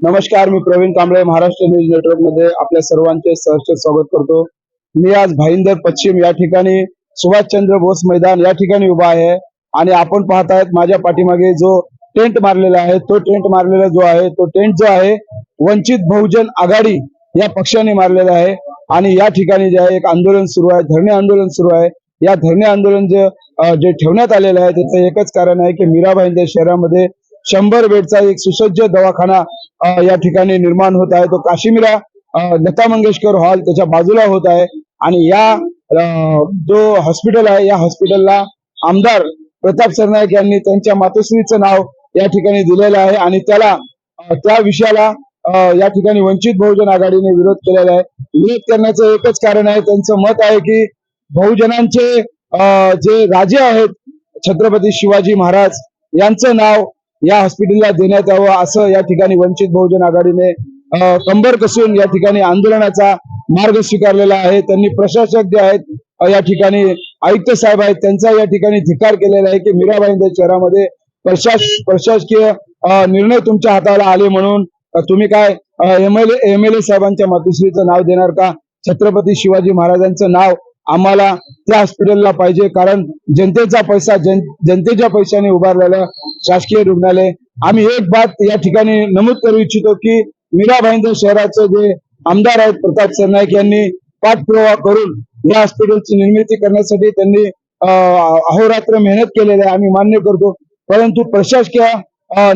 नमस्कार मी प्रवीण कांबळे महाराष्ट्र न्यूज नेटवर्कमध्ये आपल्या सर्वांचे सहर्ष स्वागत करतो. मी आज भाईंदर पश्चिम या ठिकाणी सुभाषचंद्र बोस मैदान या ठिकाणी उभा आहे आणि आपण पाहत आहेत माझ्या पाठीमागे जो टेंट मारलेला आहे तो टेंट मारलेला जो आहे तो टेंट जो आहे वंचित बहुजन आघाडी या पक्षाने मारलेला आहे. आणि या ठिकाणी जे आहे एक आंदोलन सुरू आहे धरणे आंदोलन सुरू आहे. या धरणे आंदोलन जे जे ठेवण्यात आलेलं आहे त्याचं एकच कारण आहे की मीरा भाईंदर शहरामध्ये शंभर बेडचा एक सुसज्ज दवाखाना या ठिकाणी निर्माण होत आहे. तो काश्मीरा लता मंगेशकर हॉल त्याच्या बाजूला होत आहे. आणि या जो हॉस्पिटल आहे या हॉस्पिटलला आमदार प्रताप सरनाईक यांनी त्यांच्या मातोश्रीचं नाव या ठिकाणी दिलेलं आहे. आणि त्याला त्या विषयाला या ठिकाणी वंचित बहुजन आघाडीने विरोध केलेला आहे. विरोध करण्याचं एकच कारण आहे त्यांचं मत आहे की बहुजनांचे जे राजे आहेत छत्रपती शिवाजी महाराज यांचं नाव या हॉस्पिटलला देण्यात यावं असं या ठिकाणी वंचित बहुजन आघाडीने कंबर कसून या ठिकाणी आंदोलनाचा मार्ग स्वीकारलेला आहे. त्यांनी प्रशासक जे आहेत या ठिकाणी आयुक्त साहेब आहेत त्यांचा या ठिकाणी धिकार केलेला आहे की मीराबाईंच्या शहरामध्ये प्रशास प्रशासकीय निर्णय तुमच्या हाताला आले म्हणून तुम्ही काय एम एल ए साहेबांच्या मातोश्रीचं नाव देणार का? छत्रपती शिवाजी महाराजांचं नाव आम्हाला त्या हॉस्पिटलला पाहिजे. कारण जनतेचा पैसा जन जनतेच्या पैशाने उभारलेलं शासकीय रुग्णालय. आम्ही एक बात या ठिकाणी नमूद करू इच्छितो की मीरा भाईंदर शहराचे जे आमदार आहेत प्रताप सरनाईक यांनी पाठपुरावा करून या हॉस्पिटलची निर्मिती करण्यासाठी त्यांनी अहोरात्र मेहनत केलेली आहे. आम्ही मान्य करतो. परंतु प्रशासकीय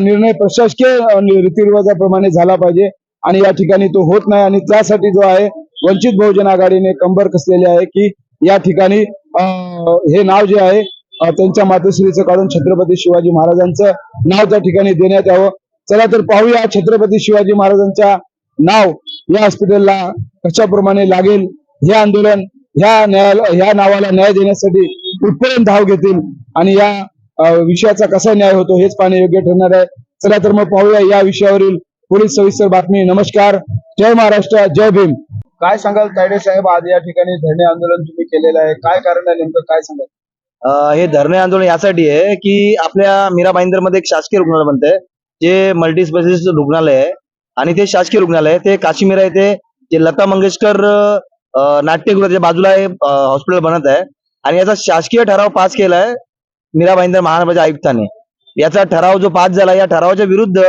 निर्णय प्रशासकीय रीतिरिवाजाप्रमाणे झाला पाहिजे आणि या ठिकाणी तो होत नाही. आणि त्यासाठी जो आहे वंचित बहुजन आघाडीने कंबर कसलेली आहे की या ठिकाणी हे नाव जे आहे त्यांच्या मातोश्रीचं काढून छत्रपती शिवाजी महाराजांचं नाव त्या ठिकाणी देण्यात यावं. चला तर पाहूया छत्रपती शिवाजी महाराजांच्या नाव या हॉस्पिटलला कशाप्रमाणे लागेल. हे आंदोलन ह्या न्यायालय ह्या नावाला न्याय देण्यासाठी कुठपर्यंत धाव घेतील आणि या विषयाचा कसा न्याय होतो हेच पाहणे योग्य ठरणार आहे. चला तर मग पाहूया या विषयावरील पोलीस सविस्तर बातमी. नमस्कार. जय महाराष्ट्र. जय भीम. काय सांगाल तायडे साहेब? आज या ठिकाणी धरणे आंदोलन तुम्ही केलेलं आहे. काय कारण आहे नेमकं? काय सांगाल? अं, हे धरणे आंदोलन यासाठी आहे की आपल्या मीरा भाईंदरमध्ये एक शासकीय रुग्णालय बनतंय. जे मल्टी स्पेशालिस्ट रुग्णालय आहे. आणि ते शासकीय रुग्णालय आहे. ते काश्मीर येथे जे लता मंगेशकर अं, नाट्यगृहाच्या बाजूला हे हॉस्पिटल बनत आहे. आणि याचा शासकीय ठराव पास केलाय मीरा भाईंदर महानगरपालिका आयुक्ताने. याचा ठराव जो पास झाला या ठरावाच्या विरुद्ध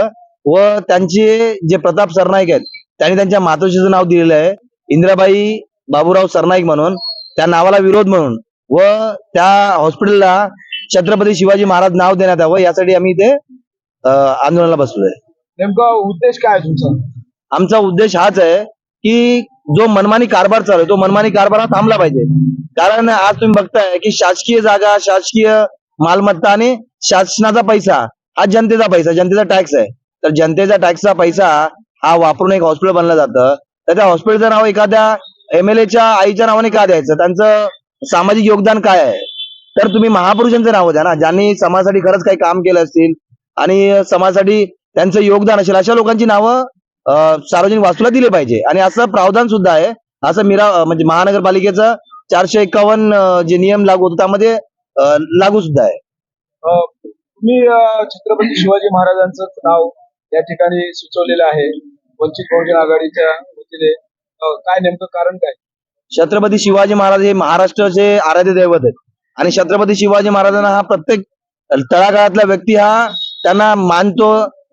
व त्यांचे जे प्रताप सरनाईक आहेत त्यांनी त्यांच्या मातोश्रीचं नाव दिलेलं आहे. इंदिराबाई बाबूराव सरनाईक म्हणून त्या नावाला विरोध म्हणून व त्या हॉस्पिटलला छत्रपती शिवाजी महाराज नाव देण्यात यावं यासाठी आम्ही इथे आंदोलनाला बसलोय. नेमका उद्देश काय तुमचा? आमचा उद्देश हाच आहे की जो मनमानी कारभार चालू आहे तो मनमानी कारभार हा थांबला पाहिजे. कारण आज तुम्ही बघताय की शासकीय जागा शासकीय मालमत्ता आणि शासनाचा पैसा हा जनतेचा पैसा जनतेचा टॅक्स आहे. तर जनतेचा टॅक्सचा पैसा हा वापरून एक हॉस्पिटल बनलं जातं. त्याच्या हॉस्पिटलचं नाव एखाद्या एमएलएच्या आईच्या नावाने का द्यायचं? त्यांचं सामाजिक योगदान काय आहे? तर तुम्ही महापुरुषांचं नाव द्या ना ज्यांनी समाजासाठी खरंच काही काम केलं असतील आणि समाजासाठी त्यांचं योगदान असेल अशा लोकांची नावं सार्वजनिक वास्तूला दिले पाहिजे. आणि असं प्रावधान सुद्धा आहे. असं मीरा म्हणजे महानगरपालिकेचं चारशे एकावन्न जे नियम लागू होतो त्यामध्ये लागू सुद्धा आहे. तुम्ही छत्रपती शिवाजी महाराजांचं नाव या ठिकाणी सुचवलेलं आहे. वंचित बहुजन आघाडीच्या केले. काय नेमकं कारण काय? छत्रपती शिवाजी महाराज हे महाराष्ट्राचे आराध्य दैवत आहेत. आणि छत्रपती शिवाजी महाराजांना हा प्रत्येक तळागाळातला व्यक्ती हा त्यांना मानतो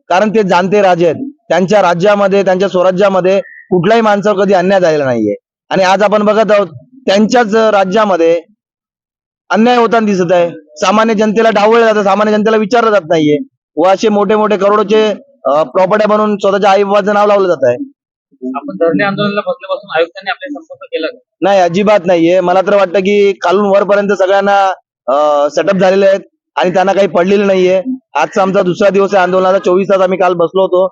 कारण ते जाणते राजे आहेत. त्यांच्या राज्यामध्ये त्यांच्या स्वराज्यामध्ये कुठल्याही माणसावर कधी अन्याय झालेला नाहीये. आणि आज आपण बघत आहोत त्यांच्याच राज्यामध्ये अन्याय होताना दिसत आहे. सामान्य जनतेला डावळलं जातं सामान्य जनतेला विचारलं जात नाहीये. व असे मोठे मोठे करोडोचे प्रॉपर्ट्या बनवून स्वतःच्या आई बाबाचं नाव लावलं जात आहे. आपण धरणे आंदोलनाला बसल्यापासून आयुक्तांनी आपले संपर्क केला का? नाही अजिबात नाहीये. मला तर वाटतं की खालून वरपर्यंत सगळ्यांना सेटअप झालेले आहेत आणि त्यांना काही पडलेलं नाहीये. आजचा आमचा दुसरा दिवस आहे आंदोलनाचा. चोवीस तास आम्ही काल बसलो होतो.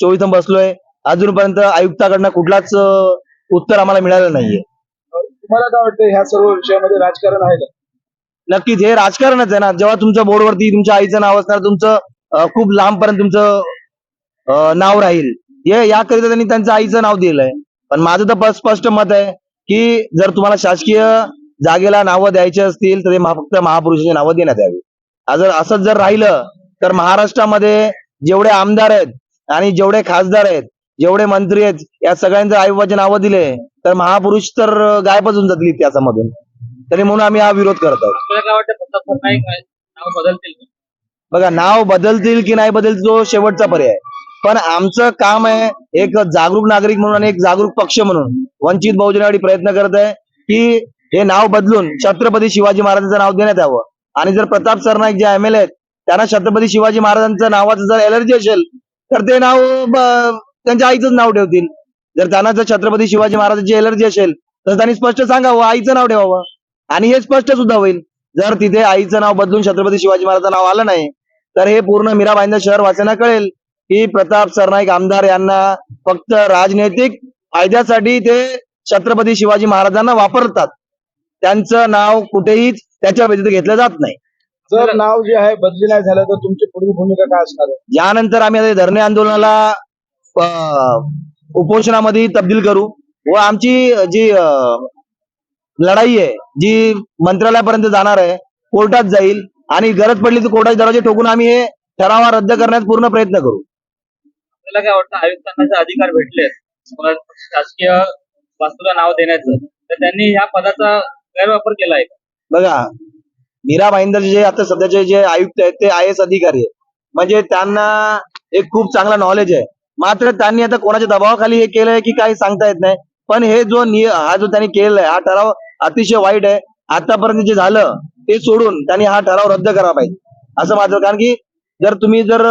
चोवीस तास बसलोय. अजूनपर्यंत आयुक्ताकडनं कुठलाच अं, उत्तर आम्हाला मिळालं नाहीये. तुम्हाला काय वाटतं ह्या सर्व विषयामध्ये राजकारण आहे का? नक्कीच हे राजकारणच आहे ना. जेव्हा तुमच्या बोर्डवरती तुमच्या आईचं नाव असणार तुमचं अं, खूप लांबपर्यंत तुमचं अं, नाव राहील. हे याकरिता त्यांनी त्यांच्या आईचं नाव दिलंय. पण माझं तर स्पष्ट मत आहे की जर तुम्हाला शासकीय जागेला नावं द्यायची असतील तर ते फक्त महापुरुषाची नावं देण्यात यावी. जर असंच जर राहिलं तर महाराष्ट्रामध्ये जेवढे आमदार आहेत आणि जेवढे खासदार आहेत जेवढे मंत्री आहेत या सगळ्यांचं आईबाबाचे नावं दिले तर महापुरुष तर गायबच होऊन जातील इतिहासामधून. तरी म्हणून आम्ही हा विरोध करत आहोत? बघा नाव बदलतील की नाही बदलतील तो शेवटचा पर्याय पण आमचं काम आहे एक जागरूक नागरिक म्हणून आणि एक जागरूक पक्ष म्हणून. वंचित बहुजन आघाडी प्रयत्न करत आहे की हे नाव बदलून छत्रपती शिवाजी महाराजांचं नाव देण्यात यावं. आणि जर प्रताप सरनाईक जे एम एल आहेत त्यांना छत्रपती शिवाजी महाराजांचं नावाचं जर एलर्जी असेल तर ते नाव त्यांच्या आईचंच नाव ठेवतील. जर त्यांना जर छत्रपती शिवाजी महाराजांची एलर्जी असेल तर त्यांनी स्पष्ट सांगावं आईचं नाव ठेवावं. आणि हे स्पष्ट सुद्धा होईल. जर तिथे आईचं नाव बदलून छत्रपती शिवाजी महाराजांचं नाव आलं नाही तर हे पूर्ण मीरा शहर वाचना कळेल. की प्रताप सरनाईक आमदार यांना फक्त राजनैतिक फायद्यासाठी ते छत्रपती शिवाजी महाराजांना वापरतात. त्यांचं नाव कुठेही त्याच्या व्यतिरिक्त घेतलं जात नाही. जर नाव जे आहे बदली नाही झालं तर तुमची पुढील भूमिका काय असणार यानंतर आम्ही आता धरणे आंदोलनाला उपोषणामध्ये तब्दील करू व आमची जी लढाई आहे जी मंत्रालयापर्यंत जाणार आहे कोर्टात जाईल आणि गरज पडली तर कोर्टाचे दरवाजे ठोकून आम्ही हे ठराव रद्द करण्यात पूर्ण प्रयत्न करू. आपल्याला काय वाटतं? आयुक्तांना जे अधिकार भेटले शासकीय वास्तूला नाव देण्याचं. तर त्यांनी ह्या पदाचा गैरवापर केला आहे. बघा मीरा भाईंदर जे आता सध्याचे जे आयुक्त आहेत ते आय एस अधिकारी आहेत. म्हणजे त्यांना एक खूप चांगला नॉलेज आहे. मात्र त्यांनी आता कोणाच्या दबावाखाली हे केलंय की काही सांगता येत नाही. पण हे जो हा जो त्यांनी केलेला आहे हा ठराव अतिशय वाईट आहे. आतापर्यंत जे झालं ते सोडून त्यांनी हा ठराव रद्द करावा पाहिजे. असं माझं कारण की जर तुम्ही जर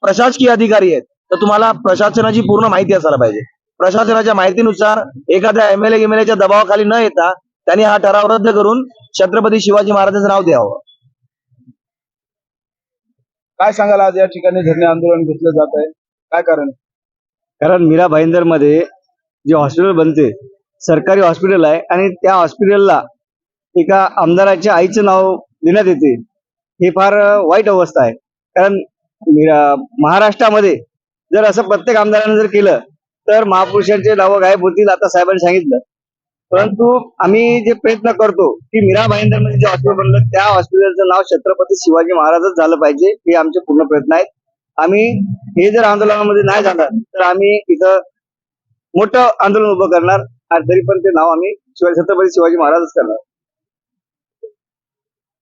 प्रशासकीय अधिकारी आहेत तर तुम्हाला प्रशासनाची पूर्ण माहिती असायला पाहिजे. प्रशासनाच्या माहितीनुसार एखाद्या एम एल एच्या दबावाखाली न येता त्यांनी हा ठराव रद्द करून छत्रपती शिवाजी महाराजांचं नाव द्यावं. काय सांगाल आज या ठिकाणी धरणे आंदोलन घेतलं जात आहे? काय कारण? कारण मीरा भाईंदरमध्ये जे हॉस्पिटल बनते सरकारी हॉस्पिटल आहे आणि त्या हॉस्पिटलला एका आमदाराच्या आईचं नाव देण्यात येते. हे फार वाईट अवस्था आहे. कारण महाराष्ट्रामध्ये जर असं प्रत्येक आमदारानं जर केलं तर महापुरुषांचे नावं गायब होतील आता साहेबांनी सांगितलं. परंतु आम्ही जे प्रयत्न करतो की मीरा भाईंदरमध्ये जे हॉस्पिटल बनलं त्या हॉस्पिटलचं नाव छत्रपती शिवाजी महाराजच झालं पाहिजे हे आमचे पूर्ण प्रयत्न आहेत. आम्ही हे जर आंदोलनामध्ये नाही झालं तर आम्ही इथं मोठं आंदोलन उभं करणार आणि तरी पण ते नाव आम्ही शिवाजी छत्रपती शिवाजी महाराजच करणार.